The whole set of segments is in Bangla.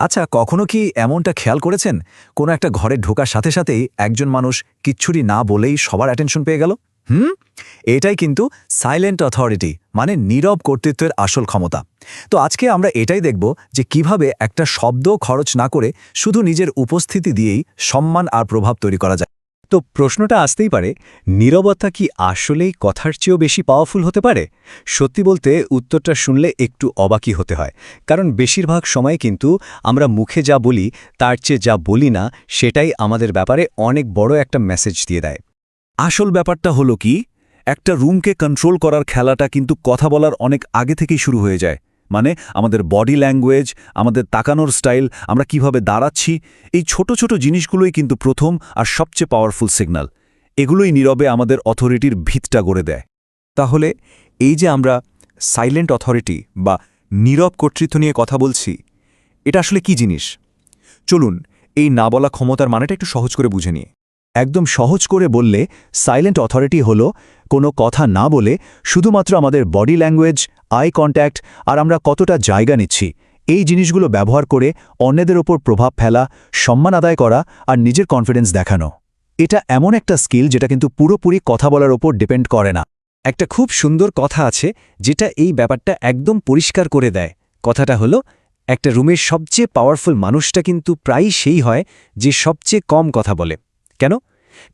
আচ্ছা কখনো কি এমনটা খেয়াল করেছেন? কোনো একটা ঘরে ঢোকার সাথে সাথেই একজন মানুষ কিচ্ছুরি না বলেই সবার অ্যাটেনশন পেয়ে গেল? হুম? এটাই কিন্তু সাইলেন্ট অথরিটি মানে নীরব কর্তৃত্বের আসল ক্ষমতা। তো আজকে আমরা এটাই দেখব যে কীভাবে একটা শব্দ খরচ না করে শুধু নিজের উপস্থিতি দিয়েই সম্মান আর প্রভাব তৈরি করা যায়। তো প্রশ্নটা আসতেই পারে, নীরবতা কি আসলেই কথার চেয়েও বেশি পাওয়ারফুল হতে পারে? সত্যি বলতে উত্তরটা শুনলে একটু অবাকই হতে হয়, কারণ বেশিরভাগ সময় কিন্তু আমরা মুখে যা বলি, তার চেয়ে যা বলি না, সেটাই আমাদের ব্যাপারে অনেক বড় একটা মেসেজ দিয়ে দেয়। আসল ব্যাপারটা হলো কি, একটা রুমকে কন্ট্রোল করার খেলাটা কিন্তু কথা বলার অনেক আগে থেকেই শুরু হয়ে যায়। মানে আমাদের বডি ল্যাঙ্গুয়েজ আমাদের তাকানোর স্টাইল আমরা কীভাবে দাঁড়াচ্ছি, এই ছোট ছোট জিনিসগুলোই কিন্তু প্রথম আর সবচেয়ে পাওয়ারফুল সিগন্যাল এগুলোই নীরবে আমাদের অথরিটির ভিতটা গড়ে দেয়। তাহলে এই যে আমরা সাইলেন্ট অথরিটি বা নীরব কর্তৃত্ব নিয়ে কথা বলছি, এটা আসলে কি জিনিস? চলুন এই না বলা ক্ষমতার মানেটা একটু সহজ করে বুঝে নিয়ে একদম সহজ করে বললে, সাইলেন্ট অথরিটি হল, কোনো কথা না বলে, শুধুমাত্র আমাদের বডি ল্যাঙ্গুয়েজ, আই কন্ট্যাক্ট, আর আমরা কতটা জায়গা নিচ্ছি। এই জিনিসগুলো ব্যবহার করে অন্যদের ওপর প্রভাব ফেলা, সম্মান আদায় করা, আর নিজের কনফিডেন্স দেখানো। এটা এমন একটা স্কিল যেটা কিন্তু পুরোপুরি কথা বলার ওপর ডিপেন্ড করে না। একটা খুব সুন্দর কথা আছে, যেটা এই ব্যাপারটা একদম পরিষ্কার করে দেয়। কথাটা হলো, একটা রুমের সবচেয়ে পাওয়ারফুল মানুষটা কিন্তু প্রায়ই সেই হয়, যে সবচেয়ে কম কথা বলে। কেন?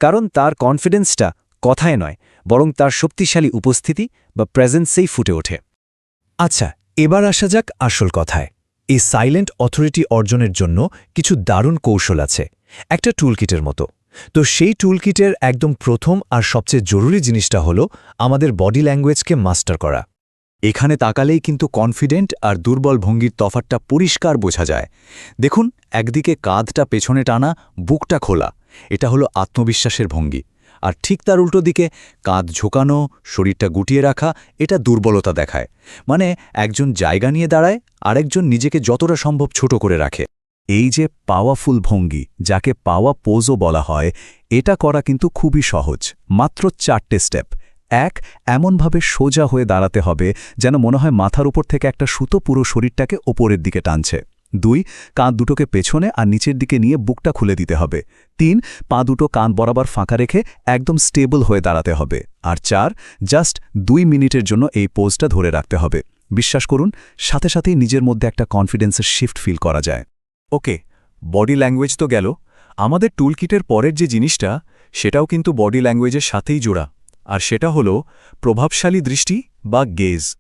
কারণ তার কনফিডেন্সটা কথায় নয়, বরং তার শক্তিশালী উপস্থিতি বা প্রেজেন্সেই ফুটে ওঠে। আচ্ছা এবার আসা যাক আসল কথায়। এই সাইলেন্ট অথরিটি অর্জনের জন্য কিছু দারুণ কৌশল আছে, একটা টুলকিটের মতো। তো সেই টুলকিটের একদম প্রথম আর সবচেয়ে জরুরি জিনিসটা হলো আমাদের বডি ল্যাঙ্গুয়েজকে মাস্টার করা। এখানে তাকালেই কিন্তু কনফিডেন্ট আর দুর্বল ভঙ্গির তফাতটা পরিষ্কার বোঝা যায়। দেখুন, একদিকে কাঁধটা পেছনে টানা, বুকটা খোলা। এটা হলো আত্মবিশ্বাসের ভঙ্গি। আর ঠিক তার উল্টো দিকে, কাঁধ ঝোকানো, শরীরটা গুটিয়ে রাখা, এটা দুর্বলতা দেখায়। মানে একজন জায়গা নিয়ে দাঁড়ায়, আরেকজন নিজেকে যতটা সম্ভব ছোট করে রাখে। এই যে পাওয়াফুল ভঙ্গি, যাকে পাওয়া পোজও বলা হয়, এটা করা কিন্তু খুবই সহজ। মাত্র চারটে স্টেপ এক, এমনভাবে সোজা হয়ে দাঁড়াতে হবে, যেন মনে হয় মাথার উপর থেকে একটা সুতো পুরো শরীরটাকে ওপরের দিকে টানছে। দুই কাঁধ দুটোকে পেছনে আর নিচের দিকে নিয়ে বুকটা খুলে দিতে হবে। তিন, পা দুটো কাঁধ বরাবর ফাঁকা রেখে একদম স্টেবল হয়ে দাঁড়াতে হবে। আর চার, জাস্ট দুই মিনিটের জন্য এই পোজটা ধরে রাখতে হবে। বিশ্বাস করুন, সাথে সাথেই নিজের মধ্যে একটা কনফিডেন্সের শিফট ফিল করা যায়। ওকে, বডি ল্যাঙ্গুয়েজ তো গেল। আমাদের টুলকিটের পরের যে জিনিসটা, সেটাও কিন্তু বডি ল্যাঙ্গুয়েজের সাথেই জোড়া। আর সেটা হলো প্রভাবশালী দৃষ্টি বা গেজ।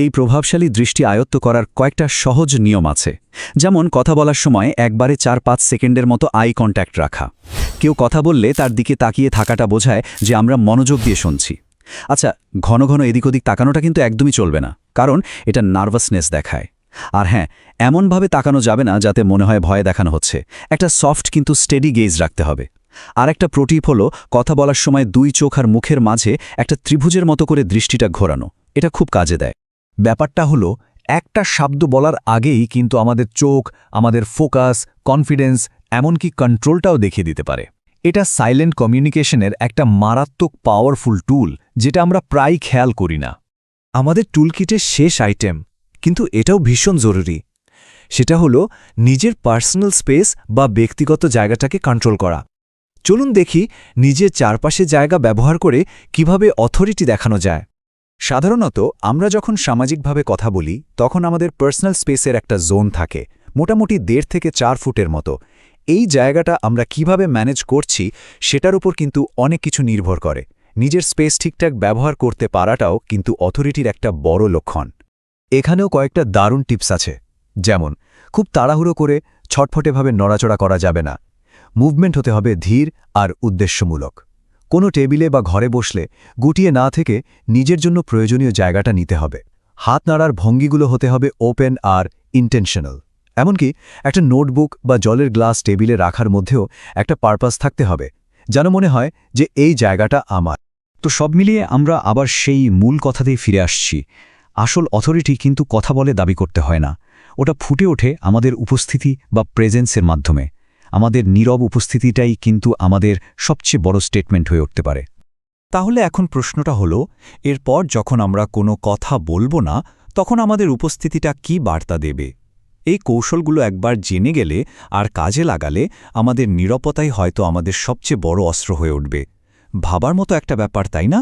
এই প্রভাবশালী দৃষ্টি আয়ত্ত করার কয়েকটা সহজ নিয়ম আছে। যেমন, কথা বলার সময় একবারে চার পাঁচ সেকেন্ডের মতো আই কন্ট্যাক্ট রাখা। কেউ কথা বললে তার দিকে তাকিয়ে থাকাটা বোঝায় যে আমরা মনোযোগ দিয়ে শুনছি। আচ্ছা ঘন ঘন এদিক ওদিক তাকানোটা কিন্তু একদমই চলবে না, কারণ এটা নার্ভাসনেস দেখায়। আর হ্যাঁ এমনভাবে তাকানো যাবে না যাতে মনে হয় ভয় দেখানো হচ্ছে। একটা সফট কিন্তু স্টেডি গেজ রাখতে হবে। আর একটা প্রোটিপ হলো, কথা বলার সময় দুই চোখ আর মুখের মাঝে একটা ত্রিভুজের মতো করে দৃষ্টিটা ঘোরানো। এটা খুব কাজে দেয়। ব্যাপারটা হলো, একটা শব্দ বলার আগেই কিন্তু আমাদের চোখ, আমাদের ফোকাস, কনফিডেন্স, এমনকি কন্ট্রোলটাও দেখিয়ে দিতে পারে। এটা সাইলেন্ট কমিউনিকেশনের একটা মারাত্মক পাওয়ারফুল টুল, যেটা আমরা প্রায় খেয়াল করি না। আমাদের টুলকিটের শেষ আইটেম, কিন্তু এটাও ভীষণ জরুরি। সেটা হলো, নিজের পার্সোনাল স্পেস বা ব্যক্তিগত জায়গাটাকে কন্ট্রোল করা। চলুন দেখি, নিজের চারপাশে জায়গা ব্যবহার করে কীভাবে অথরিটি দেখানো যায়। সাধারণত, আমরা যখন সামাজিকভাবে কথা বলি, তখন আমাদের পার্সোনাল স্পেসের একটা জোন থাকে, মোটামুটি দেড় থেকে চার ফুটের মতো। এই জায়গাটা আমরা কীভাবে ম্যানেজ করছি, সেটার উপর কিন্তু অনেক কিছু নির্ভর করে। নিজের স্পেস ঠিকঠাক ব্যবহার করতে পারাটাও কিন্তু অথরিটির একটা বড় লক্ষণ। এখানেও কয়েকটা দারুণ টিপস আছে। যেমন, খুব তাড়াহুড়ো করে ছটফটেভাবে নড়াচড়া করা যাবে না। মুভমেন্ট হতে হবে ধীর আর উদ্দেশ্যমূলক। কোনো টেবিলে বা ঘরে বসলে গুটিয়ে না থেকে নিজের জন্য প্রয়োজনীয় জায়গাটা নিতে হবে। হাত নাড়ার ভঙ্গিগুলো হতে হবে ওপেন আর ইন্টেনশনাল। এমনকি একটা নোটবুক বা জলের গ্লাস টেবিলে রাখার মধ্যেও একটা পারপাস থাকতে হবে, যেন মনে হয় যে এই জায়গাটা আমার। তো সব মিলিয়ে আমরা আবার সেই মূল কথাতেই ফিরে আসছি। আসল অথরিটি কিন্তু কথা বলে দাবি করতে হয় না। ওটা ফুটে ওঠে আমাদের উপস্থিতি বা প্রেজেন্সের মাধ্যমে। আমাদের নীরব উপস্থিতিটাই কিন্তু আমাদের সবচেয়ে বড় স্টেটমেন্ট হয়ে উঠতে পারে। তাহলে এখন প্রশ্নটা হলো, এরপর যখন আমরা কোনো কথা বলব না, তখন আমাদের উপস্থিতিটা কি বার্তা দেবে? এই কৌশলগুলো একবার জেনে গেলে আর কাজে লাগালে আমাদের নিরাপত্তাই হয়তো আমাদের সবচেয়ে বড় অস্ত্র হয়ে উঠবে। ভাবার মতো একটা ব্যাপার, তাই না?